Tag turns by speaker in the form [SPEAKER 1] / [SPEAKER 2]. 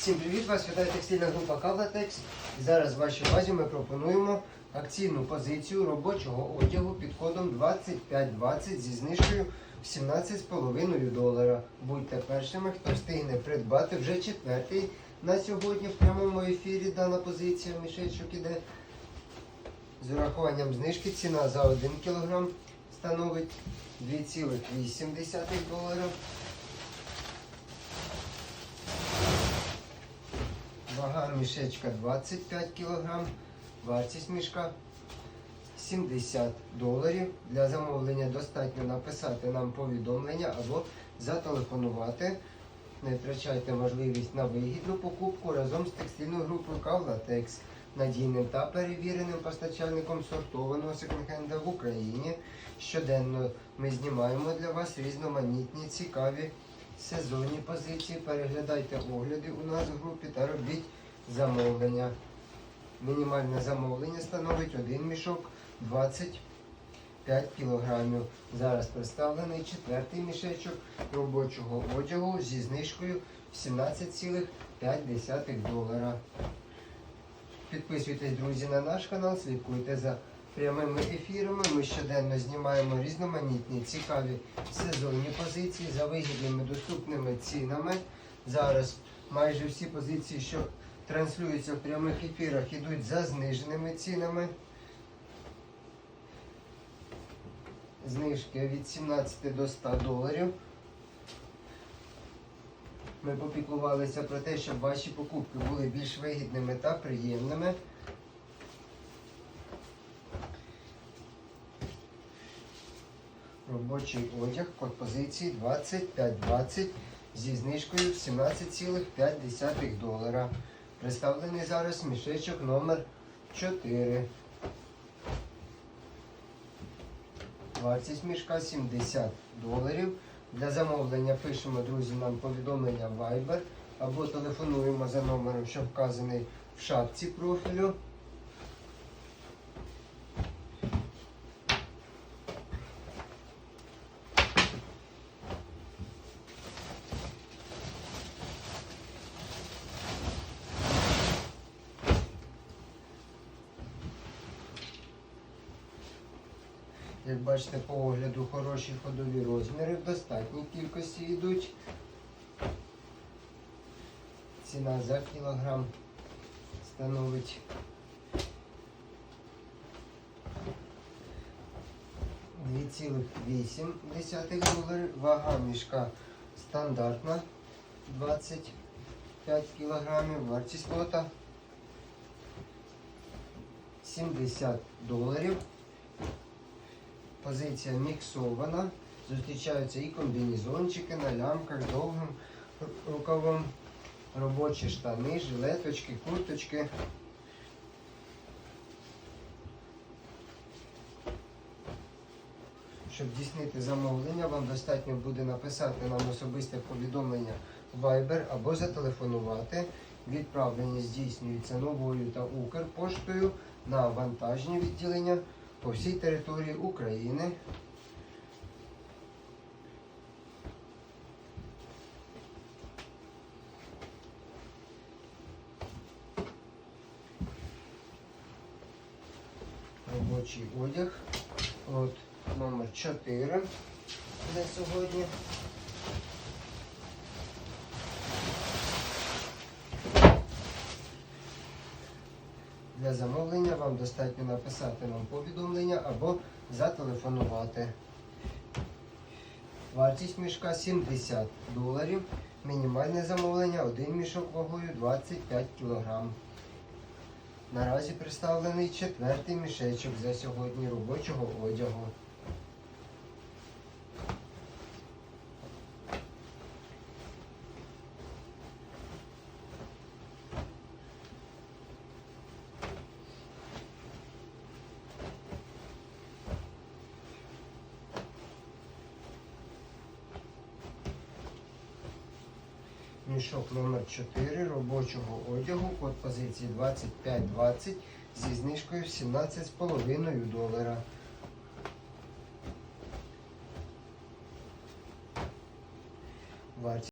[SPEAKER 1] Всім привіт! Вас вітає текстильна група Кавлатекс. Зараз в вашій увазі ми пропонуємо акційну позицію робочого одягу під кодом 2520 зі знижкою в 17,5 долара. Будьте першими, хто встигне придбати вже четвертий на сьогодні в прямому ефірі дана позиція мішечок іде. З урахуванням знижки ціна за 1 кг становить 2,8 долара. Вага мішечка 25 кг, вартість мішка 70 доларів. Для замовлення достатньо написати нам повідомлення або зателефонувати. Не втрачайте можливість на вигідну покупку разом з текстильною групою Кавлатекс, надійним та перевіреним постачальником сортованого секонд-хенда в Україні. Щоденно ми знімаємо для вас різноманітні цікаві сезонні позиції. Переглядайте огляди у нас в групі та робіть замовлення. Мінімальне замовлення становить один мішок 25 кілограмів. Зараз представлений четвертий мішечок робочого одягу зі знижкою 17,5 долара. Підписуйтесь, друзі, на наш канал, слідкуйте за прямими ефірами. Ми щоденно знімаємо різноманітні цікаві сезонні позиції за вигідними доступними цінами. Зараз майже всі позиції, що транслюються в прямих ефірах, йдуть за зниженими цінами. Знижки від 17 до 100 доларів. Ми попіклувалися про те, щоб ваші покупки були більш вигідними та приємними. Робочий одяг, код позиції 2520 зі знижкою 17,5 долара. Представлений зараз мішечок номер 4. Вартість мішка 70 доларів. Для замовлення пишемо, друзі, нам повідомлення Viber або телефонуємо за номером, що вказаний в шапці профілю. Як бачите, по огляду хороші ходові розміри в достатній кількості йдуть. Ціна за кілограм становить 2,8 доларів. Вага мішка стандартна 25 кілограмів. Вартість лота 70 доларів. Позиція міксована. Зустрічаються і комбінезончики на лямках, довгим рукавом, робочі штани, жилеточки, курточки. Щоб здійснити замовлення, вам достатньо буде написати нам особисте повідомлення Viber або зателефонувати. Відправлення здійснюється новою та Укрпоштою на вантажні відділення по всій території України. Робочий одяг. От номер 4 на сьогодні. Для замовлення вам достатньо написати нам повідомлення або зателефонувати. Вартість мішка 70 доларів. Мінімальне замовлення один мішок вагою 25 кг. Наразі представлений четвертий мішечок за сьогодні робочого одягу. Мішок номер 4 робочого одягу, код позиції 2520 зі знижкою 17,5 долара. Вартість